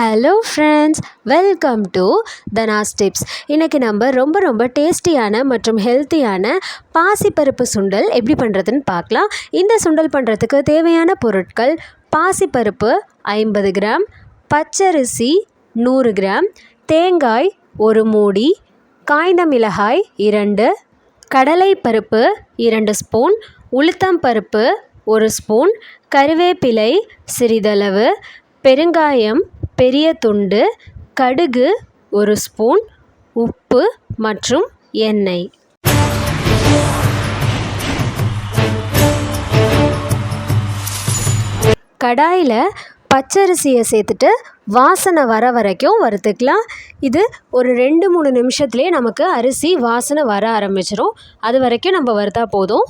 Hello friends welcome to Dhana's tips இன்றைக்கி நம்ம ரொம்ப ரொம்ப டேஸ்டியான மற்றும் ஹெல்த்தியான பாசிப்பருப்பு சுண்டல் எப்படி பண்ணுறதுன்னு பார்க்கலாம். இந்த சுண்டல் பண்ணுறதுக்கு தேவையான பொருட்கள் பாசிப்பருப்பு ஐம்பது கிராம் பச்சரிசி நூறு கிராம் தேங்காய் ஒரு மூடி காய்ந்த மிளகாய் இரண்டு கடலைப்பருப்பு இரண்டு ஸ்பூன் உளுத்தம் பருப்பு ஒரு ஸ்பூன் கருவேப்பிலை சிறிதளவு பெருங்காயம் பெரிய துண்டு கடுகு ஒரு ஸ்பூன் உப்பு மற்றும் எண்ணெய். கடாயில் பச்சரிசியை சேர்த்துட்டு வாசனை வர வரைக்கும் வறுத்துக்கலாம். இது ஒரு ரெண்டு மூணு நிமிஷத்துலேயே நமக்கு அரிசி வாசனை வர ஆரம்பிச்சிடும் அது வரைக்கும் நம்ம வறுத்தா போதும்.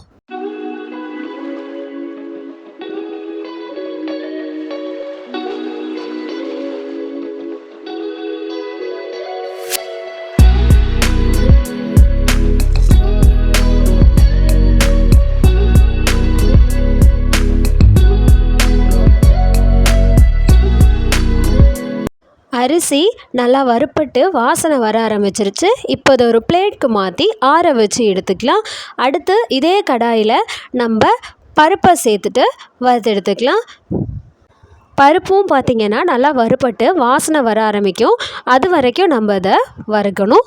அரிசி நல்லா வறுப்பட்டு வாசனை வர ஆரம்பிச்சிருச்சு. இப்போ இதை ஒரு பிளேட்க்கு மாற்றி ஆற வச்சு எடுத்துக்கலாம். அடுத்து இதே கடாயில் நம்ம பருப்பை சேர்த்துட்டு வறுத்து எடுத்துக்கலாம். பருப்பும் பார்த்திங்கன்னா நல்லா வறுப்பட்டு வாசனை வர ஆரம்பிக்கும். அது வரைக்கும் நம்ம அதை வறுக்கணும்.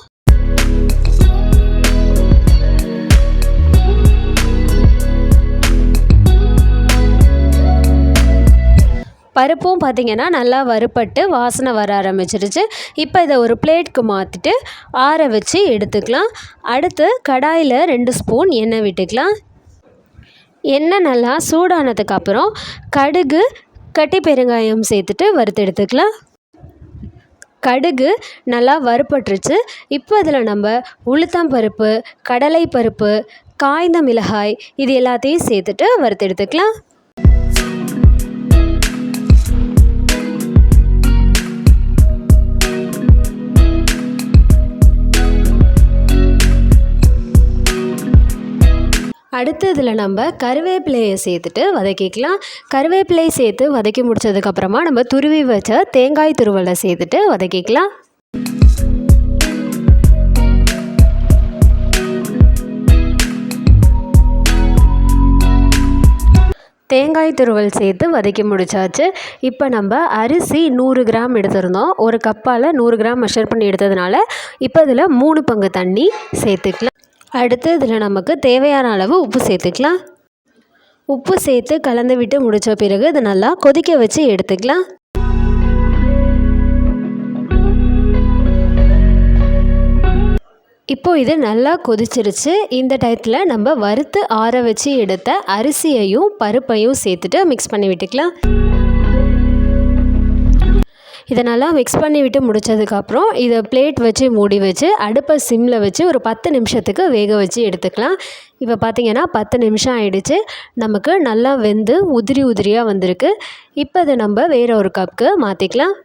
பருப்பும் பார்த்திங்கன்னா நல்லா வறுப்பட்டு வாசனை வர ஆரம்பிச்சிருச்சு. இப்போ இதை ஒரு பிளேட்க்கு மாற்றிட்டு ஆற வச்சு எடுத்துக்கலாம். அடுத்து கடாயில் ரெண்டு ஸ்பூன் எண்ணெய் விட்டுக்கலாம். எண்ணெய் நல்லா சூடானதுக்கப்புறம் கடுகு கட்டி பெருங்காயம் சேர்த்துட்டு வறுத்து எடுத்துக்கலாம். கடுகு நல்லா வறுப்பட்டுருச்சு இப்போ இதில் நம்ம உளுத்தம் பருப்பு கடலை பருப்பு காய்ந்த மிளகாய் இது எல்லாத்தையும் சேர்த்துட்டு வறுத்து அடுத்து இதில் நம்ம கருவேப்பிலையை சேர்த்துட்டு வதக்கிக்கலாம். கருவேப்பிலை சேர்த்து வதக்கி முடிச்சதுக்கப்புறமா நம்ம துருவி வச்ச தேங்காய் துருவலை சேர்த்துட்டு வதக்கிக்கலாம். தேங்காய் துருவல் சேர்த்து வதக்கி முடிச்சாச்சு. இப்போ நம்ம அரிசி நூறு கிராம் எடுத்திருந்தோம். ஒரு கப்பால் நூறு கிராம் மெஷர் பண்ணி எடுத்ததுனால இப்போ இதில் மூணு பங்கு தண்ணி சேர்த்துக்கலாம். அடுத்து இதில் நமக்கு தேவையான அளவு உப்பு சேர்த்துக்கலாம். உப்பு சேர்த்து கலந்து விட்டு முடித்த பிறகு இதை நல்லா கொதிக்க வச்சு எடுத்துக்கலாம். இப்போது இது நல்லா கொதிச்சிருச்சு. இந்த டயத்தில் நம்ம வறுத்து ஆற வச்சு எடுத்த அரிசியையும் பருப்பையும் சேர்த்துட்டு மிக்ஸ் பண்ணி விட்டுக்கலாம். இதை நல்லா மிக்ஸ் பண்ணி விட்டு முடித்ததுக்கப்புறம் இதை பிளேட் வச்சு மூடி வச்சு அடுப்பை சிம்மில் வச்சு ஒரு பத்து நிமிஷத்துக்கு வேக வச்சு எடுத்துக்கலாம். இப்போ பார்த்திங்கன்னா பத்து நிமிஷம் ஆயிடுச்சு. நமக்கு நல்லா வெந்து உதிரி உதிரியாக வந்திருக்கு. இப்போ இதை நம்ம வேறு ஒரு கப்புக்கு மாற்றிக்கலாம்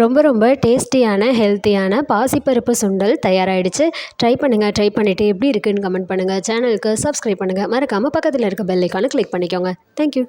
ரொம்ப ரொம்ப டேஸ்டியான ஹெல்த்தியான பாசிப்பருப்பு சுண்டல் தயாராகிடுச்சு ட்ரை பண்ணுங்கள் ட்ரை பண்ணிவிட்டு எப்படி இருக்குன்னு கமெண்ட் பண்ணுங்கள் சேனலுக்கு சப்ஸ்கிரைப் பண்ணுங்கள் மறக்காமல் பக்கத்தில் இருக்க பெல்லைக்கான கிளிக் பண்ணிக்கோங்க. தேங்க்யூ